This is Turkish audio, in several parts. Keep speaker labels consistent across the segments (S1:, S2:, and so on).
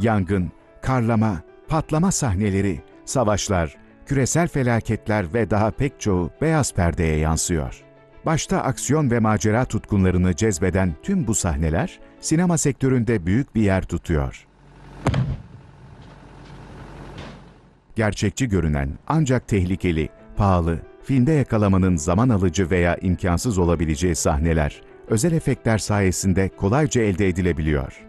S1: Yangın, karlama, patlama sahneleri, savaşlar, küresel felaketler ve daha pek çoğu beyaz perdeye yansıyor. Başta aksiyon ve macera tutkunlarını cezbeden tüm bu sahneler sinema sektöründe büyük bir yer tutuyor. Gerçekçi görünen ancak tehlikeli, pahalı, filmde yakalamanın zaman alıcı veya imkansız olabileceği sahneler özel efektler sayesinde kolayca elde edilebiliyor.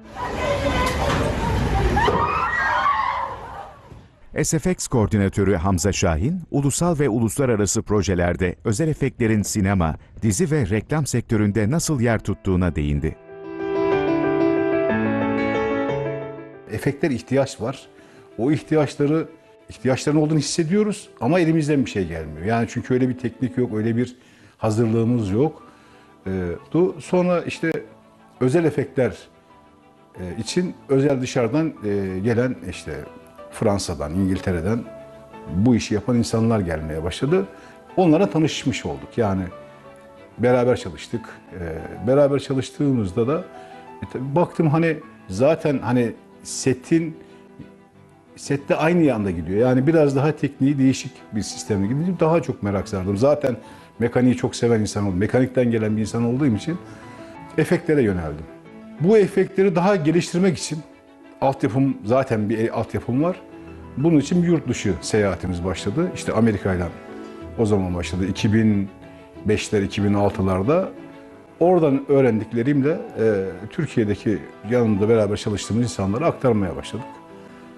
S1: SFX koordinatörü Hamza Şahin, ulusal ve uluslararası projelerde özel efektlerin sinema, dizi ve reklam sektöründe nasıl yer tuttuğuna değindi.
S2: efektler ihtiyaç var. O ihtiyaçları ihtiyaçların olduğunu hissediyoruz ama elimizden bir şey gelmiyor. Yani çünkü öyle bir teknik yok, öyle bir hazırlığımız yok. Ee, sonra işte özel efektler e, için özel dışarıdan e, gelen işte Fransa'dan, İngiltere'den bu işi yapan insanlar gelmeye başladı. Onlara tanışmış olduk. Yani beraber çalıştık. Ee, beraber çalıştığımızda da e, baktım hani zaten hani setin sette aynı yanda gidiyor. Yani biraz daha tekniği değişik bir sistemle gidiyor. Daha çok merak sardım. Zaten mekaniği çok seven insan oldum. Mekanikten gelen bir insan olduğum için efektlere yöneldim. Bu efektleri daha geliştirmek için altyapım zaten bir altyapım var. Bunun için bir yurt dışı seyahatimiz başladı. İşte Amerika'yla o zaman başladı. 2005'ler, 2006'larda. Oradan öğrendiklerimle e, Türkiye'deki yanımda beraber çalıştığımız insanlara aktarmaya başladık.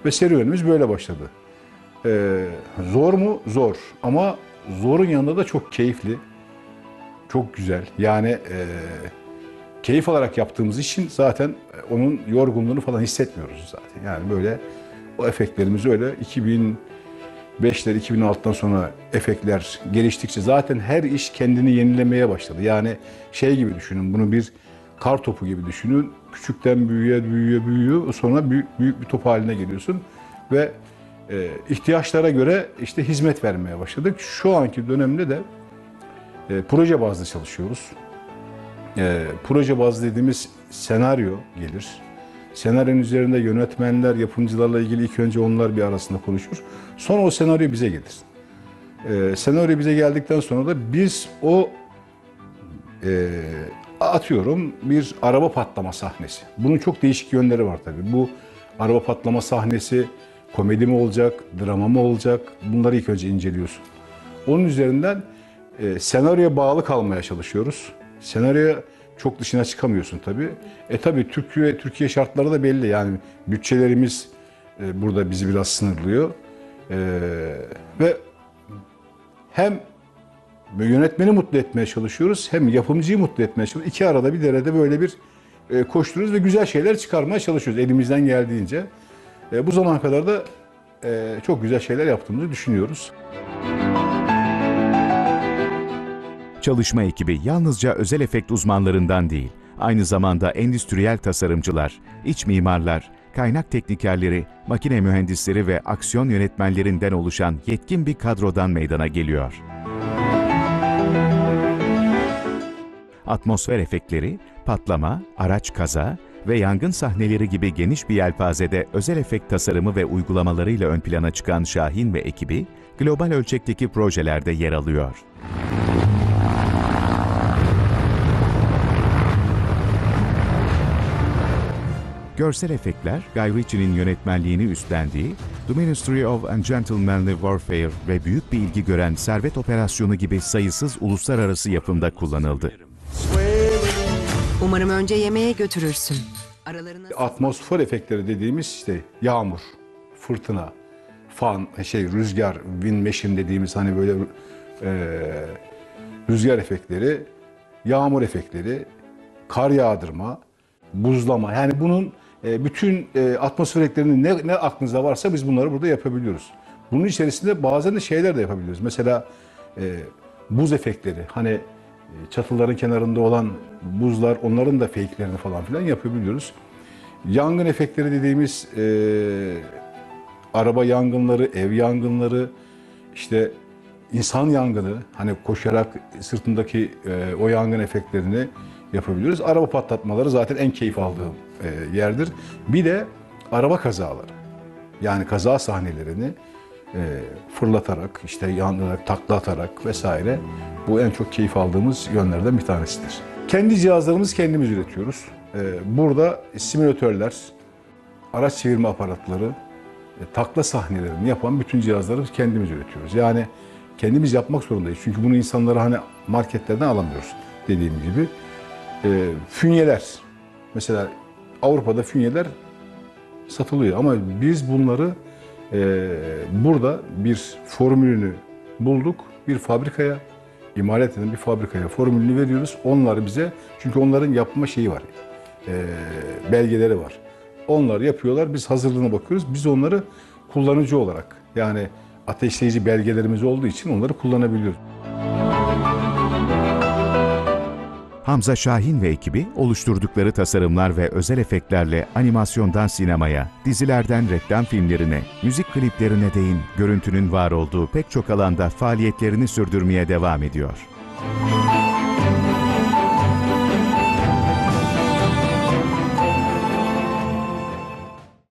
S2: Ve serüvenimiz böyle başladı. E, zor mu? Zor. Ama zorun yanında da çok keyifli. Çok güzel. Yani e, keyif alarak yaptığımız için zaten e, onun yorgunluğunu falan hissetmiyoruz zaten. Yani böyle o efektlerimiz öyle 2005'ler 2006'dan sonra efektler geliştikçe zaten her iş kendini yenilemeye başladı. Yani şey gibi düşünün bunu bir kar topu gibi düşünün. Küçükten büyüye büyüye büyüyor sonra büyük, büyük bir top haline geliyorsun ve e, ihtiyaçlara göre işte hizmet vermeye başladık. Şu anki dönemde de e, proje bazlı çalışıyoruz. E, proje bazlı dediğimiz senaryo gelir. Senaryonun üzerinde yönetmenler, yapımcılarla ilgili ilk önce onlar bir arasında konuşur. Sonra o senaryo bize gelir. E, senaryo bize geldikten sonra da biz o e, atıyorum bir araba patlama sahnesi. Bunun çok değişik yönleri var tabii. Bu araba patlama sahnesi komedi mi olacak, drama mı olacak? Bunları ilk önce inceliyorsun. Onun üzerinden e, senaryoya bağlı kalmaya çalışıyoruz. Senaryoya çok dışına çıkamıyorsun tabii. E tabii Türkiye Türkiye şartları da belli. Yani bütçelerimiz e, burada bizi biraz sınırlıyor. E, ve hem yönetmeni mutlu etmeye çalışıyoruz hem yapımcıyı mutlu etmeye çalışıyoruz. İki arada bir derede böyle bir e, koşturuyoruz ve güzel şeyler çıkarmaya çalışıyoruz elimizden geldiğince. E, bu zamana kadar da e, çok güzel şeyler yaptığımızı düşünüyoruz.
S1: Çalışma ekibi yalnızca özel efekt uzmanlarından değil, aynı zamanda endüstriyel tasarımcılar, iç mimarlar, kaynak teknikerleri, makine mühendisleri ve aksiyon yönetmenlerinden oluşan yetkin bir kadrodan meydana geliyor. Atmosfer efektleri, patlama, araç kaza ve yangın sahneleri gibi geniş bir yelpazede özel efekt tasarımı ve uygulamalarıyla ön plana çıkan Şahin ve ekibi, global ölçekteki projelerde yer alıyor. Görsel efektler, Guy Ritchie'nin yönetmenliğini üstlendiği The Ministry of Ungentlemanly Warfare ve büyük bir ilgi gören Servet Operasyonu gibi sayısız uluslararası yapımda kullanıldı.
S3: Umarım önce yemeğe götürürsün. Aralarına
S2: Atmosfer efektleri dediğimiz işte yağmur, fırtına, fan, şey rüzgar, wind machine dediğimiz hani böyle e, rüzgar efektleri, yağmur efektleri, kar yağdırma, buzlama. Yani bunun bütün e, atmosfer efektlerinin ne, ne aklınızda varsa biz bunları burada yapabiliyoruz. Bunun içerisinde bazen de şeyler de yapabiliyoruz. Mesela e, buz efektleri. Hani e, çatıların kenarında olan buzlar onların da fake'lerini falan filan yapabiliyoruz. Yangın efektleri dediğimiz e, araba yangınları, ev yangınları, işte insan yangını, hani koşarak sırtındaki e, o yangın efektlerini yapabiliyoruz. Araba patlatmaları zaten en keyif aldığım e, yerdir. Bir de araba kazaları. Yani kaza sahnelerini e, fırlatarak, işte yanarak, takla atarak vesaire bu en çok keyif aldığımız yönlerden bir tanesidir. Kendi cihazlarımızı kendimiz üretiyoruz. E, burada simülatörler, araç çevirme aparatları, e, takla sahnelerini yapan bütün cihazları kendimiz üretiyoruz. Yani kendimiz yapmak zorundayız. Çünkü bunu insanlara hani marketlerden alamıyoruz dediğim gibi. E, fünyeler, mesela Avrupa'da fünyeler satılıyor ama biz bunları e, burada bir formülünü bulduk, bir fabrikaya, imalat eden bir fabrikaya formülünü veriyoruz. Onlar bize, çünkü onların yapma şeyi var, e, belgeleri var. Onlar yapıyorlar, biz hazırlığına bakıyoruz. Biz onları kullanıcı olarak, yani ateşleyici belgelerimiz olduğu için onları kullanabiliyoruz.
S1: Hamza Şahin ve ekibi oluşturdukları tasarımlar ve özel efektlerle animasyondan sinemaya, dizilerden reklam filmlerine, müzik kliplerine değin görüntünün var olduğu pek çok alanda faaliyetlerini sürdürmeye devam ediyor.